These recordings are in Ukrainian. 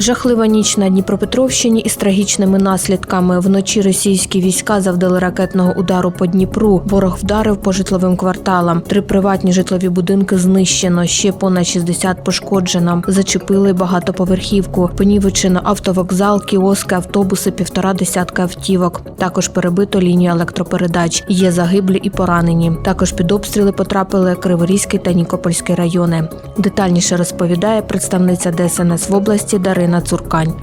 Жахлива ніч на Дніпропетровщині із трагічними наслідками. Вночі російські війська завдали ракетного удару по Дніпру. Ворог вдарив по житловим кварталам. Три приватні житлові будинки знищено. Ще понад 60 пошкоджено. Зачепили багатоповерхівку. Понівечено автовокзал, кіоски, автобуси, півтора десятка автівок. Також перебито лінію електропередач. Є загиблі і поранені. Також під обстріли потрапили Криворізький та Нікопольський райони. Детальніше розповідає представниця ДСНС в області Дарина Цуркань.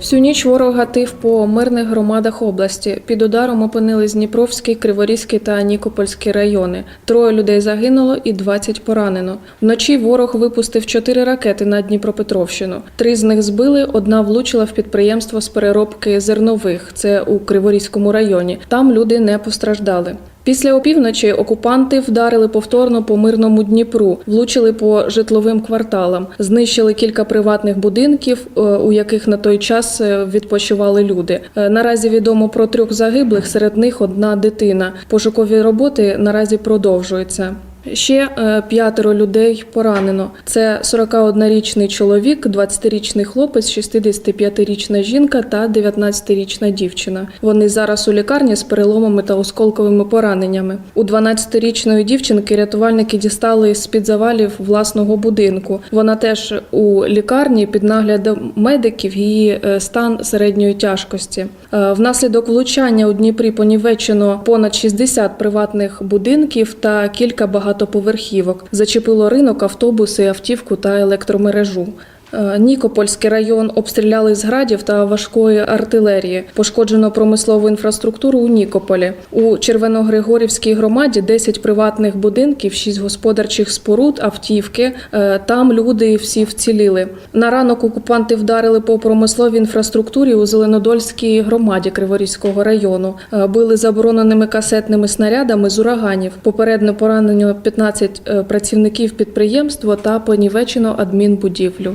Всю ніч ворог гатив по мирних громадах області. Під ударом опинились Дніпровський, Криворізький та Нікопольський райони. Троє людей загинуло і 20 поранено. Вночі ворог випустив чотири ракети на Дніпропетровщину. Три з них збили, одна влучила в підприємство з переробки зернових. Це у Криворізькому районі. Там люди не постраждали. Після опівночі окупанти вдарили повторно по мирному Дніпру, влучили по житловим кварталам, знищили кілька приватних будинків, е, у яких на той час е, відпочивали люди. Е, Наразі відомо про трьох загиблих, серед них одна дитина. Пошукові роботи наразі продовжуються. Ще е, п'ятеро людей поранено. Це 41-річний чоловік, 20-річний хлопець, 65-річна жінка та 19-річна дівчина. Вони зараз у лікарні з переломами та осколковими пораненнями. У 12-річної дівчинки рятувальники дістали з під завалів власного будинку. Вона теж у лікарні під наглядом медиків. Її е, стан середньої тяжкості. Е, Внаслідок влучання у Дніпрі понівечено понад 60 приватних будинків та кілька багатоповерхівок. Зачепило ринок, автобуси, автівку та електромережу. Е, Нікопольський район обстріляли з градів та важкої артилерії. Пошкоджено промислову інфраструктуру у Нікополі. У Червоногригорівській громаді 10 приватних будинків, 6 господарчих споруд, автівки. Е, Там люди всі вціліли. На ранок окупанти вдарили по промисловій інфраструктурі у Зеленодольській громаді Криворізького району. Е, Били забороненими касетними снарядами з ураганів. Попередньо поранено 15 е, працівників підприємства та понівечено адмінбудівлю.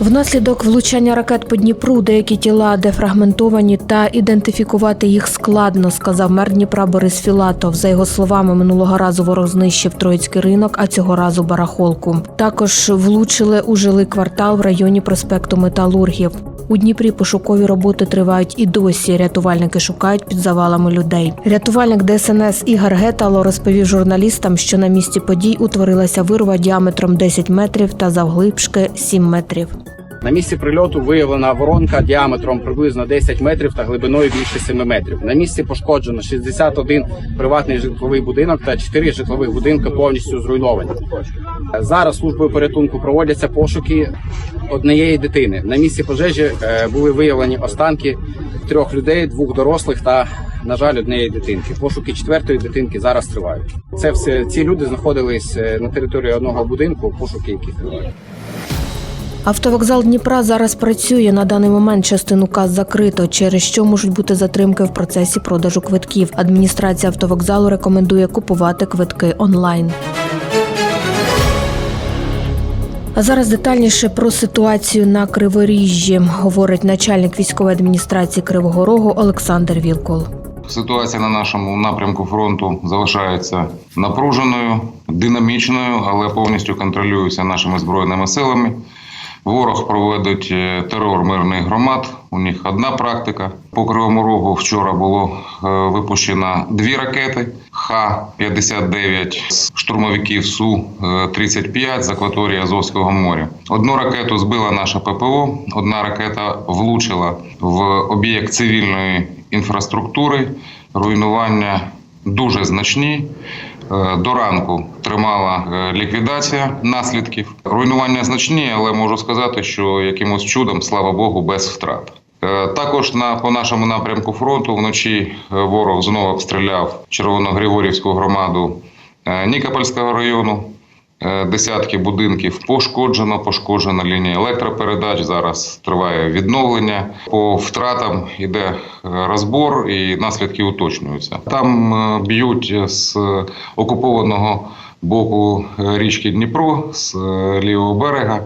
Внаслідок влучання ракет по Дніпру деякі тіла дефрагментовані та ідентифікувати їх складно, сказав мер Дніпра Борис Філатов. За його словами, минулого разу ворог знищив Троїцький ринок, а цього разу барахолку. Також влучили у жилий квартал в районі проспекту Металургів. У Дніпрі пошукові роботи тривають і досі. Рятувальники шукають під завалами людей. Рятувальник ДСНС Ігор Гетало розповів журналістам, що на місці подій утворилася вирва діаметром 10 метрів та завглибшки 7 метрів. На місці прильоту виявлена воронка діаметром приблизно 10 метрів та глибиною більше 7 метрів. На місці пошкоджено 61 приватний житловий будинок та 4 житлових будинки повністю зруйновані. Зараз службою порятунку проводяться пошуки однієї дитини. На місці пожежі е, були виявлені останки трьох людей, двох дорослих та, на жаль, однієї дитинки. Пошуки четвертої дитинки зараз тривають. Це все ці люди знаходились е, на території одного будинку, пошуки яких тривають. Автовокзал Дніпра зараз працює. На даний момент частину каз закрито, через що можуть бути затримки в процесі продажу квитків. Адміністрація автовокзалу рекомендує купувати квитки онлайн. А зараз детальніше про ситуацію на Криворіжжі, говорить начальник військової адміністрації Кривого Рогу Олександр Вілкол. Ситуація на нашому напрямку фронту залишається напруженою, динамічною, але повністю контролюється нашими збройними силами. Ворог проводить е, терор мирних громад. У них одна практика. По кривому рогу вчора було е, випущено дві ракети Х-59 з штурмовиків Су 35 з акваторії Азовського моря. Одну ракету збила наша ППО, одна ракета влучила в об'єкт цивільної інфраструктури. Руйнування дуже значні. Е, До ранку тримала е, ліквідація наслідків. Руйнування значні, але можу сказати, що якимось чудом, слава Богу, без втрат. Е, Також на по нашому напрямку фронту вночі ворог знову обстріляв Червоногригорівську громаду Нікопольського району. Е, Десятки будинків пошкоджено, пошкоджена лінія електропередач. Зараз триває відновлення. По втратам йде е, розбор і наслідки уточнюються. Там е, б'ють з окупованого боку річки Дніпро з лівого берега.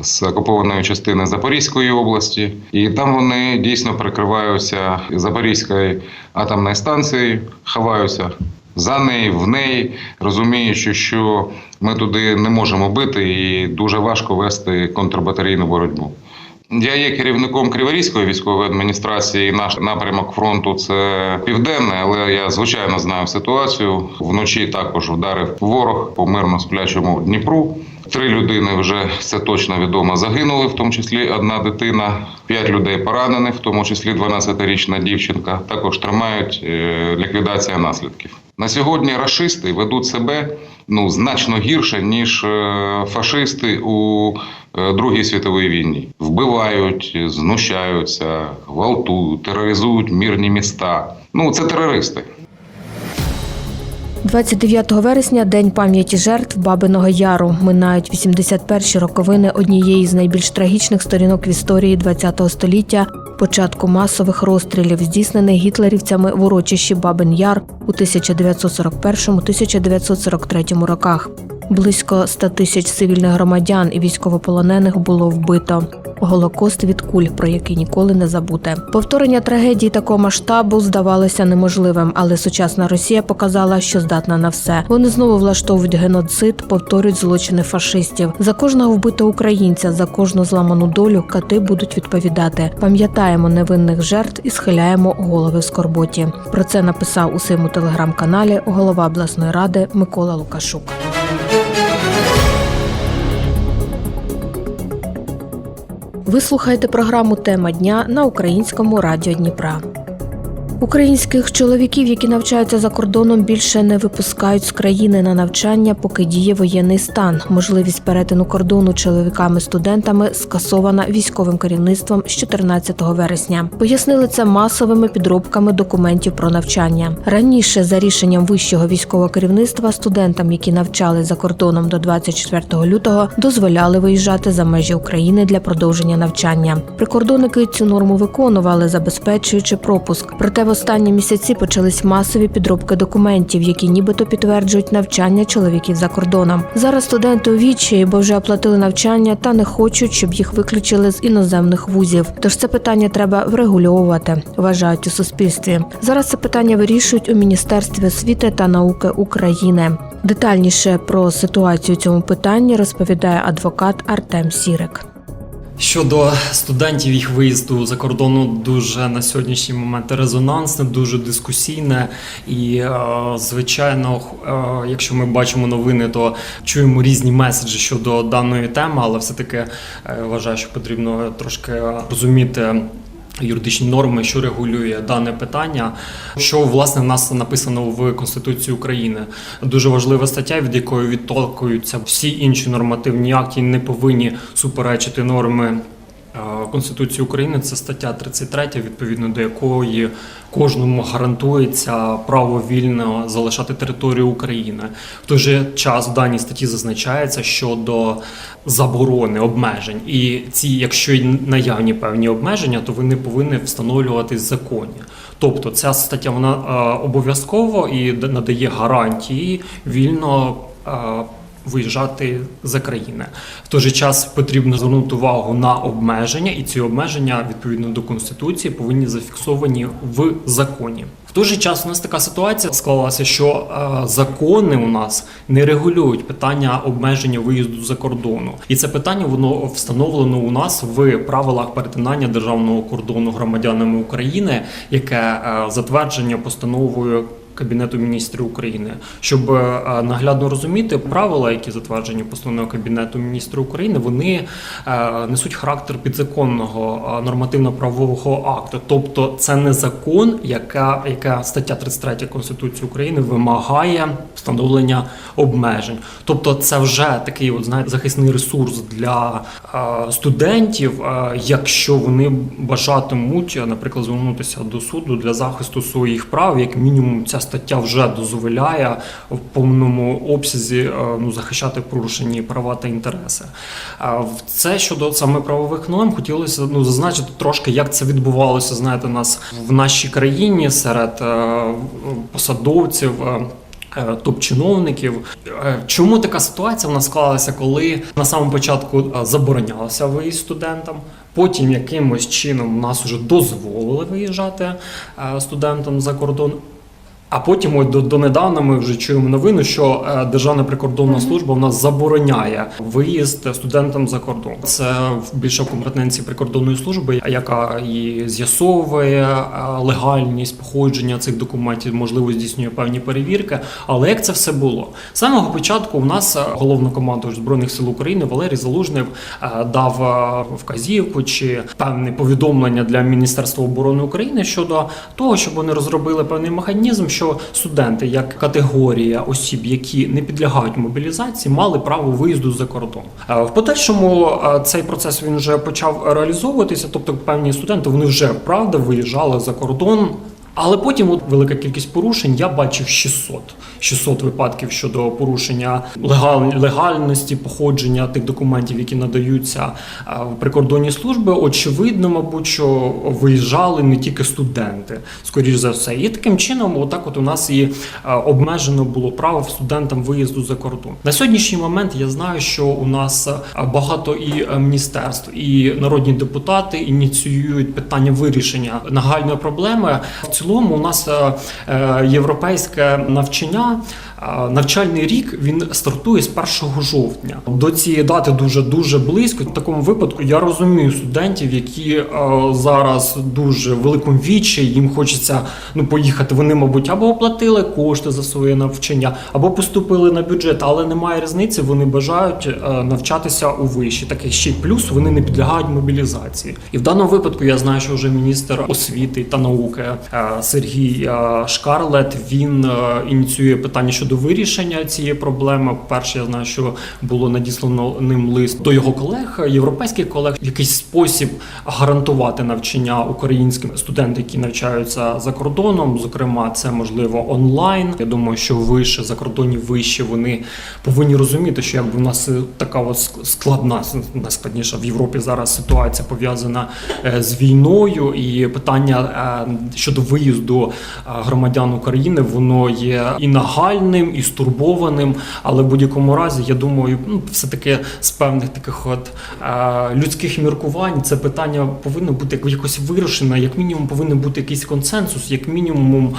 з окупованої частини Запорізької області, і там вони дійсно прикриваються Запорізькою атомною станцією, ховаються за неї, в неї, розуміючи, що ми туди не можемо бити, і дуже важко вести контрбатарійну боротьбу. Я є керівником Криворізької військової адміністрації. Наш напрямок фронту це південне, але я звичайно знаю ситуацію. Вночі також вдарив ворог по мирно сплячому Дніпру. Три людини вже це точно відомо загинули, в тому числі одна дитина, п'ять людей поранені, в тому числі 12-річна дівчинка. Також тримають е, ліквідація наслідків. На сьогодні рашисти ведуть себе ну значно гірше ніж е, фашисти у е, Другій світовій війні. Вбивають, знущаються, гвалтують, тероризують мирні міста. Ну це терористи. 29 вересня День пам'яті жертв Бабиного Яру. Минають 81-ші роковини однієї з найбільш трагічних сторінок в історії ХХ століття початку масових розстрілів, здійснених гітлерівцями в урочищі Бабин Яр у 1941-1943 роках. Близько 100 тисяч цивільних громадян і військовополонених було вбито. Голокост від куль, про який ніколи не забуте. Повторення трагедії такого масштабу здавалося неможливим, але сучасна Росія показала, що здатна на все. Вони знову влаштовують геноцид, повторюють злочини фашистів. За кожного вбитого українця, за кожну зламану долю кати будуть відповідати. Пам'ятаємо невинних жертв і схиляємо голови в скорботі. Про це написав у своєму телеграм-каналі голова обласної ради Микола Лукашук. Ви слухаєте програму Тема дня на українському радіо Дніпра. Українських чоловіків, які навчаються за кордоном, більше не випускають з країни на навчання, поки діє воєнний стан. Можливість перетину кордону чоловіками-студентами скасована військовим керівництвом з 14 вересня. Пояснили це масовими підробками документів про навчання. Раніше, за рішенням вищого військового керівництва, студентам, які навчали за кордоном до 24 лютого, дозволяли виїжджати за межі України для продовження навчання. Прикордонники цю норму виконували, забезпечуючи пропуск. Проте останні місяці почались масові підробки документів, які нібито підтверджують навчання чоловіків за кордоном. Зараз студенти у відчаї, бо вже оплатили навчання та не хочуть, щоб їх виключили з іноземних вузів. Тож це питання треба врегульовувати, вважають у суспільстві. Зараз це питання вирішують у міністерстві освіти та науки України. Детальніше про ситуацію у цьому питанні розповідає адвокат Артем Сірик. Щодо студентів їх виїзду за кордону, дуже на сьогоднішній момент резонансне, дуже дискусійне. І е, звичайно, е, якщо ми бачимо новини, то чуємо різні меседжі щодо даної теми, але все-таки е, вважаю, що потрібно трошки розуміти. Юридичні норми, що регулює дане питання, що власне в нас написано в Конституції України. Дуже важлива стаття, від якої відтолкуються всі інші нормативні акти, не повинні суперечити норми Конституції України. Це стаття 33, відповідно до якої кожному гарантується право вільно залишати територію України. В той же час в даній статті зазначається щодо заборони обмежень, і ці, якщо й наявні певні обмеження, то вони повинні встановлюватись в законі. Тобто ця стаття вона е, обов'язково і надає гарантії вільно. Виїжджати за країни в той же час потрібно звернути увагу на обмеження, і ці обмеження відповідно до конституції повинні зафіксовані в законі. В той же час у нас така ситуація склалася, що е, закони у нас не регулюють питання обмеження виїзду за кордону, і це питання воно встановлено у нас в правилах перетинання державного кордону громадянами України, яке е, затвердження постановою. Кабінету міністрів України, щоб е, наглядно розуміти правила, які затверджені постановою Кабінету міністрів України, вони е, несуть характер підзаконного е, нормативно-правового акту. Тобто, це не закон, яка, яка стаття 33 Конституції України вимагає встановлення обмежень. Тобто, це вже такий, от знаєте, захисний ресурс для е, студентів, якщо вони бажатимуть, е, наприклад, звернутися до суду для захисту своїх прав, як мінімум, ця стаття вже дозволяє в повному обсязі е, ну, захищати порушені права та інтереси. В це щодо саме правових норм хотілося ну, зазначити трошки, як це відбувалося, знаєте, нас в нашій країні серед е, посадовців. Е, топ-чиновників. Е, Чому така ситуація в нас склалася, коли на самому початку е, заборонялося виїзд студентам? Потім якимось чином нас уже дозволили виїжджати студентам за кордон. А потім от, до, донедавна ми вже чуємо новину, що е, Державна прикордонна служба у нас забороняє виїзд студентам за кордон. Це більше в компетенції прикордонної служби, яка і з'ясовує е, легальність походження цих документів, можливо, здійснює певні перевірки. Але як це все було? З самого початку у нас е, головнокомандувач збройних сил України Валерій Залужний е, дав вказівку чи певне повідомлення для Міністерства оборони України щодо того, щоб вони розробили певний механізм, що студенти, як категорія осіб, які не підлягають мобілізації, мали право виїзду за кордон. Е, В подальшому е, цей процес він вже почав реалізовуватися, тобто певні студенти вони вже правда виїжджали за кордон. Але потім от велика кількість порушень я бачив 600. 600 випадків щодо порушення легал- легальності походження тих документів, які надаються е, в прикордонні служби. Очевидно, мабуть, що виїжджали не тільки студенти, скоріш за все. І таким чином, отак, от у нас і е, обмежено було право студентам виїзду за кордон. На сьогоднішній момент я знаю, що у нас е, багато і міністерств, і народні депутати ініціюють питання вирішення нагальної проблеми. В цілому, у нас е, е, європейське навчання. Навчальний рік він стартує з 1 жовтня. До цієї дати дуже дуже близько. В такому випадку я розумію студентів, які е, зараз дуже в великому вічі, їм хочеться ну поїхати. Вони, мабуть, або оплатили кошти за своє навчання, або поступили на бюджет, але немає різниці. Вони бажають е, навчатися у виші. Таке ще й плюс вони не підлягають мобілізації. І в даному випадку я знаю, що вже міністр освіти та науки е, Сергій Шкарлет він ініціює питання щодо вирішення цієї проблеми. Перше, я знаю, що було надіслано ним лист до його колег, європейських колег, в якийсь спосіб гарантувати навчання українським студентам, які навчаються за кордоном. Зокрема, це можливо онлайн. Я думаю, що вище закордонні вищі вони повинні розуміти, що якби в нас е, така от ск- складна, найскладніша в Європі зараз ситуація пов'язана е, з війною, і питання е, щодо виїзду громадян України воно є і нагальним, і стурбованим. Але в будь-якому разі, я думаю, ну все таки з певних таких от е, людських міркувань це питання повинно бути якось вирішено. Як мінімум, повинен бути якийсь консенсус, як мінімум,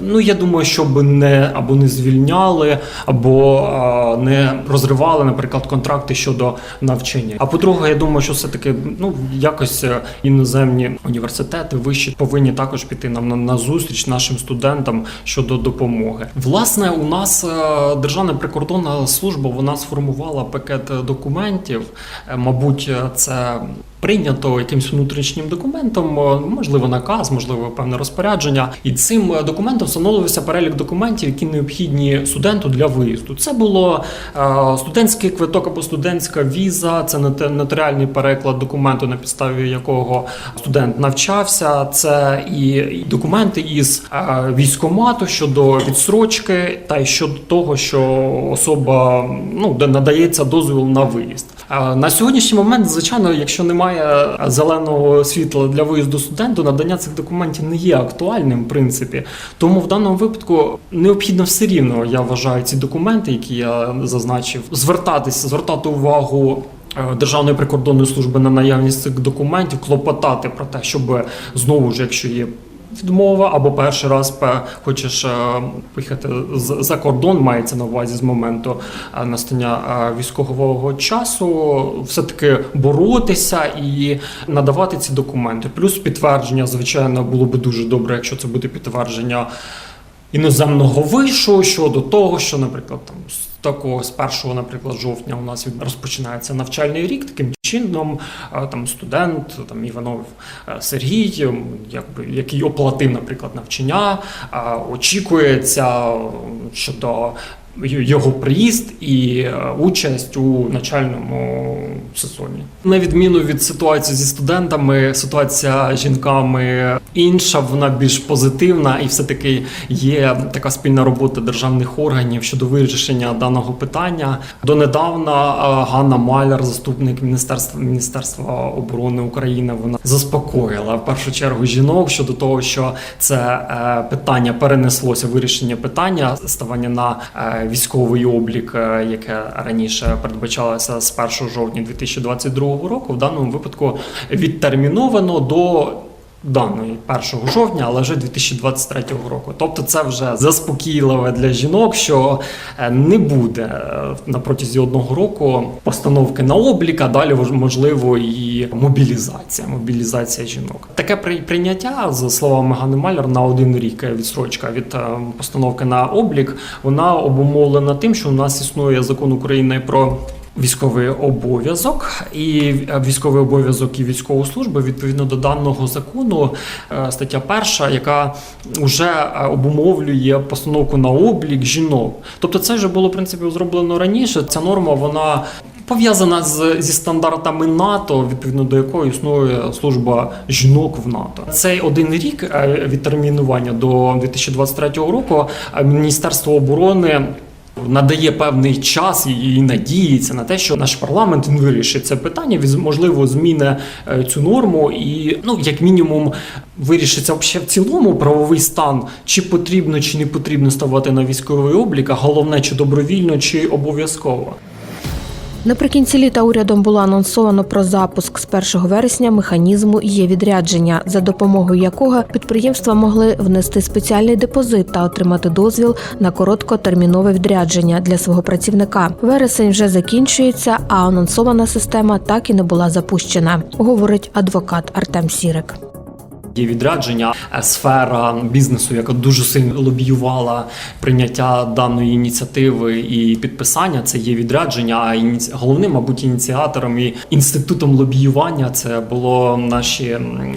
ну я думаю, щоб не або не звільняли, або е, не розривали, наприклад, контракти щодо навчання. А по-друге, я думаю, що все таки ну якось е, іноземні університети вищі повинні також піти нам на, на зустріч нашим студентам щодо допомоги. Власне, у нас е, Державна прикордонна служба вона сформувала пакет документів. Е, Мабуть, е, це. Прийнято якимсь внутрішнім документом, е, можливо, наказ, можливо, певне розпорядження, і цим е, документом встановлювався перелік документів, які необхідні студенту для виїзду. Це було е, студентський квиток або студентська віза, це нот- нотаріальний переклад документу, на підставі якого студент навчався. Це і документи із військомату щодо відсрочки, та й щодо того, що особа ну де надається дозвіл на виїзд. На сьогоднішній момент, звичайно, якщо немає зеленого світла для виїзду студенту, надання цих документів не є актуальним в принципі. Тому в даному випадку необхідно все рівно, я вважаю, ці документи, які я зазначив, звертатися, звертати увагу. е, Державної прикордонної служби на наявність цих документів клопотати про те, щоб знову ж, якщо є відмова або перший раз хочеш е, поїхати за кордон, мається на увазі з моменту е, настання е, військового часу, все-таки боротися і надавати ці документи. Плюс підтвердження, звичайно, було би дуже добре, якщо це буде підтвердження іноземного вишу щодо того, що, наприклад, там з такого з 1, наприклад, жовтня у нас розпочинається навчальний рік. Таким чином, там студент, там Іванов е, Сергій, якби який оплатив, наприклад, навчання, очікується щодо його приїзд і е, участь у навчальному с- тимчасові. На відміну від ситуації зі студентами, ситуація з жінками інша, вона більш позитивна, і все-таки є така спільна робота державних органів щодо вирішення даного питання. Донедавна Ганна Маляр, заступник міністерства міністерства оборони України, вона заспокоїла в першу чергу жінок щодо того, що це е, питання перенеслося вирішення питання ставання на е, військовий облік, е, яке раніше передбачалося з 1 жовтня 2022 року. В даному випадку відтерміновано до. Даної 1 жовтня, але вже 2023 року. Тобто, це вже заспокійливе для жінок, що е, не буде е, на протязі одного року постановки на облік, а далі можливо і мобілізація. Мобілізація жінок. Таке прийняття, за словами Ганни Маляр, на один рік відсрочка від е, постановки на облік. Вона обумовлена тим, що у нас існує закон України про. Військовий обов'язок і е, військовий обов'язок і військову службу відповідно до даного закону, е, стаття перша, яка вже е, обумовлює постановку на облік жінок. Тобто, це вже було в принципі зроблено раніше. Ця норма вона. Пов'язана з зі стандартами НАТО, відповідно до якої існує служба жінок в НАТО. Цей один рік відтермінування до 2023 року Міністерство оборони надає певний час і, надіється на те, що наш парламент вирішить це питання, можливо, зміни е, цю норму, і ну як мінімум вирішиться в цілому правовий стан, чи потрібно, чи не потрібно ставати на військовий облік, а головне, чи добровільно, чи обов'язково. Наприкінці літа урядом було анонсовано про запуск з 1 вересня механізму є відрядження, за допомогою якого підприємства могли внести спеціальний депозит та отримати дозвіл на короткотермінове відрядження для свого працівника. Вересень вже закінчується, а анонсована система так і не була запущена, говорить адвокат Артем Сірик. Є відрядження, е, сфера бізнесу, яка дуже сильно лобіювала прийняття даної ініціативи і підписання. Це є відрядження. А ініці... головним, мабуть, ініціатором і інститутом лобіювання це було наші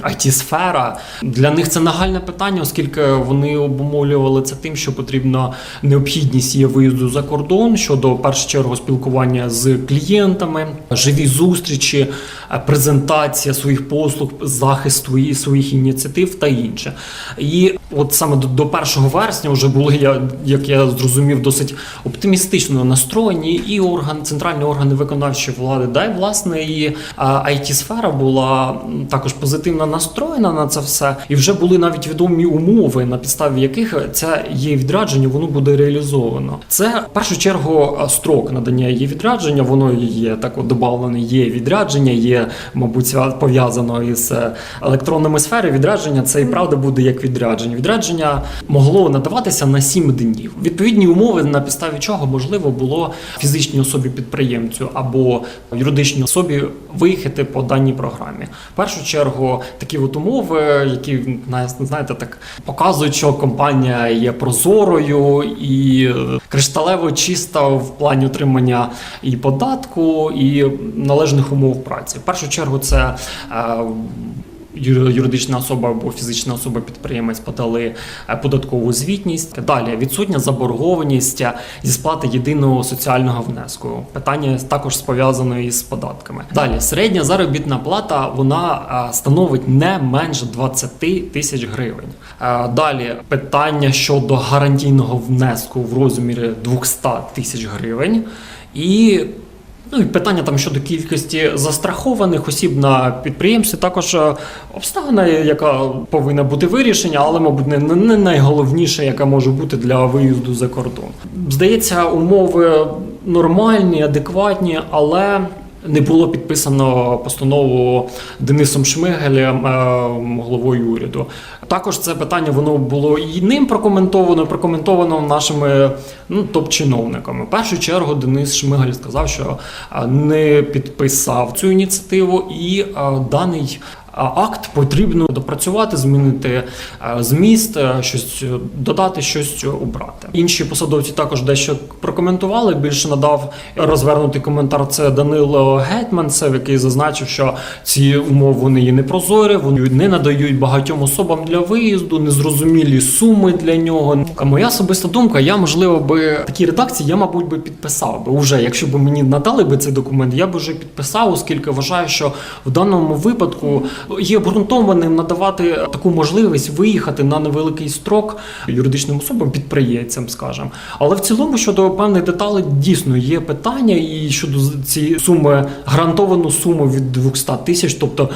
it сфера Для них це нагальне питання, оскільки вони обумовлювали це тим, що потрібна необхідність є виїзду за кордон щодо в першу чергу спілкування з клієнтами, живі зустрічі, е, презентація своїх послуг, захист свої- своїх ініціатив та інше. І от саме до, до 1 вересня вже були, я, як я зрозумів, досить оптимістично настроєні і орган, центральні органи виконавчої влади, да й власне і it сфера була також позитивно настроєна на це все, і вже були навіть відомі умови, на підставі яких це є відрядження, воно буде реалізовано. Це в першу чергу строк надання є відрядження, воно є так от є відрядження, є, мабуть, пов'язано із е, електронними сферами. Відрядження це і правда буде як відрядження. Відрядження могло надаватися на 7 днів. Відповідні умови, на підставі чого можливо було фізичній особі підприємцю або юридичній особі виїхати по даній програмі. В першу чергу такі от умови, які знаєте, так показують, що компанія є прозорою і е, кришталево чиста в плані отримання і податку, і належних умов праці. В першу чергу це. Юр- юридична особа або фізична особа підприємець подали е, податкову звітність. Далі відсутня заборгованість е, зі сплати єдиного соціального внеску. Питання також пов'язане із податками. Далі середня заробітна плата вона е, становить не менше 20 тисяч гривень. Далі питання щодо гарантійного внеску в розмірі 200 тисяч гривень. І Ну і питання там щодо кількості застрахованих осіб на підприємстві також е, обставина, яка повинна бути вирішення, але, мабуть, не, не найголовніше, яка може бути для виїзду за кордон. Здається, умови нормальні, адекватні, але. Не було підписано постанову Денисом Шмигелем, е, головою уряду. Також це питання воно було і ним прокоментовано, і прокоментовано нашими ну, топ-чиновниками. В першу чергу Денис Шмигаль сказав, що е, не підписав цю ініціативу, і е, даний акт потрібно допрацювати, змінити е, зміст, е, щось е, додати, щось убрати. Інші посадовці також дещо прокоментували. Більше надав розвернутий коментар. Це Данило Гетманцев, який зазначив, що ці умови вони є непрозорі, вони не надають багатьом особам для виїзду, незрозумілі суми для нього. Моя особиста думка, я можливо би такі редакції, я мабуть би підписав би уже. Якщо б мені надали би цей документ, я б вже підписав, оскільки вважаю, що в даному випадку є обґрунтованим надавати таку можливість виїхати на невеликий строк юридичним особам, підприємцям, скажімо. Але в цілому щодо певних деталей дійсно є питання, і щодо цієї суми гарантовану суму від 200 тисяч, тобто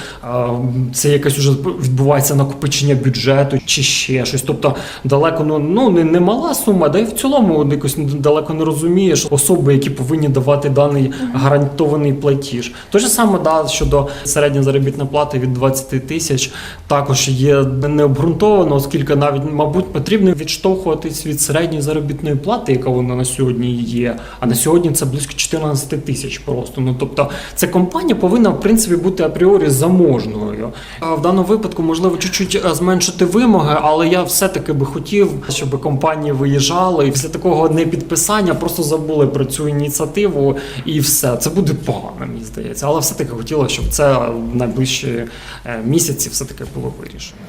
це якесь уже відбувається накопичення бюджету чи ще щось. Тобто далеко ну, ну не, не мала сума, да й в цілому якось далеко не розумієш особи, які повинні давати даний гарантований платіж. Те ж саме да, щодо середньої заробітної плати від 20 тисяч також є необґрунтовано, оскільки навіть, мабуть, потрібно відштовхуватись від середньої заробітної плати, яка вона на сьогодні є. А на сьогодні це близько 14 тисяч просто. Ну тобто, ця компанія повинна в принципі бути апріорі заможною. В даному випадку можливо чуть-чуть е, зменшити вимоги, але я все-таки би хотів, щоб компанії виїжджали і після такого непідписання просто забули про цю ініціативу і все. Це буде погано, мені здається. Але все-таки хотілося, щоб це найближчі е, місяці все-таки було вирішено.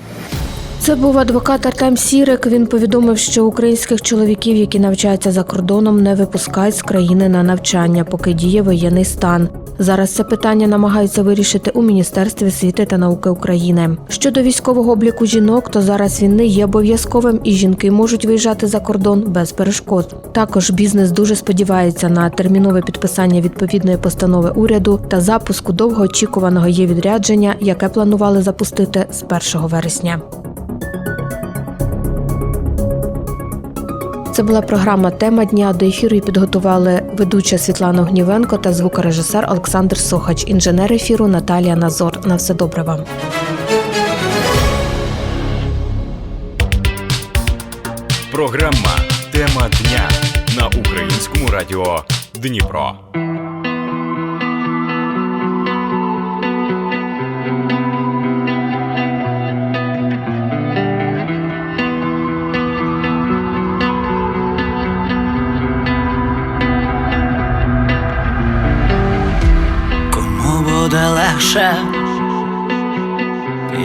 Це був адвокат Артем Сірик. Він повідомив, що українських чоловіків, які навчаються за кордоном, не випускають з країни на навчання, поки діє воєнний стан. Зараз це питання намагаються вирішити у Міністерстві освіти та науки України. Щодо військового обліку жінок, то зараз він не є обов'язковим, і жінки можуть виїжджати за кордон без перешкод. Також бізнес дуже сподівається на термінове підписання відповідної постанови уряду та запуску довгоочікуваного є відрядження, яке планували запустити з 1 вересня. Була програма Тема дня. До ефіру її підготували ведуча Світлана Гнівенко та звукорежисер Олександр Сохач, інженер ефіру Наталія Назор. На все добре вам. Програма Тема дня на українському радіо Дніпро. Легше,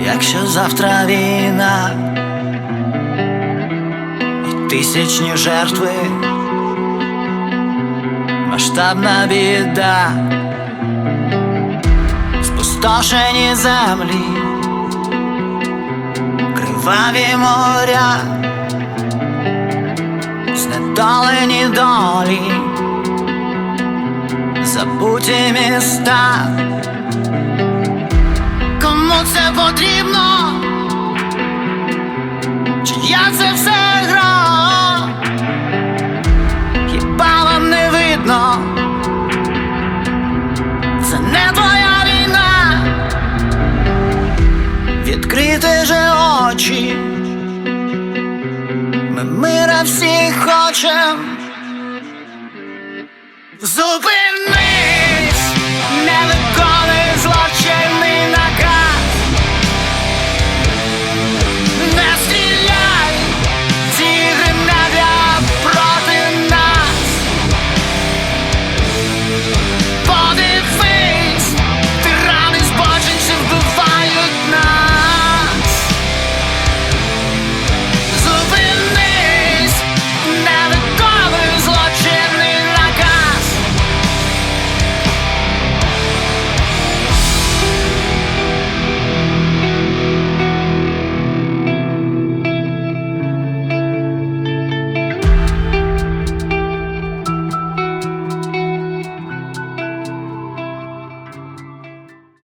якщо завтра війна і тисячні жертви, масштабна біда, спустошені землі, криваві моря, знедолені долі забуті міста. Це потрібно? Чия це все гра? Хіба вам не видно? Це не твоя війна. Відкрити же очі. Ми мира всі хочем. Зупини!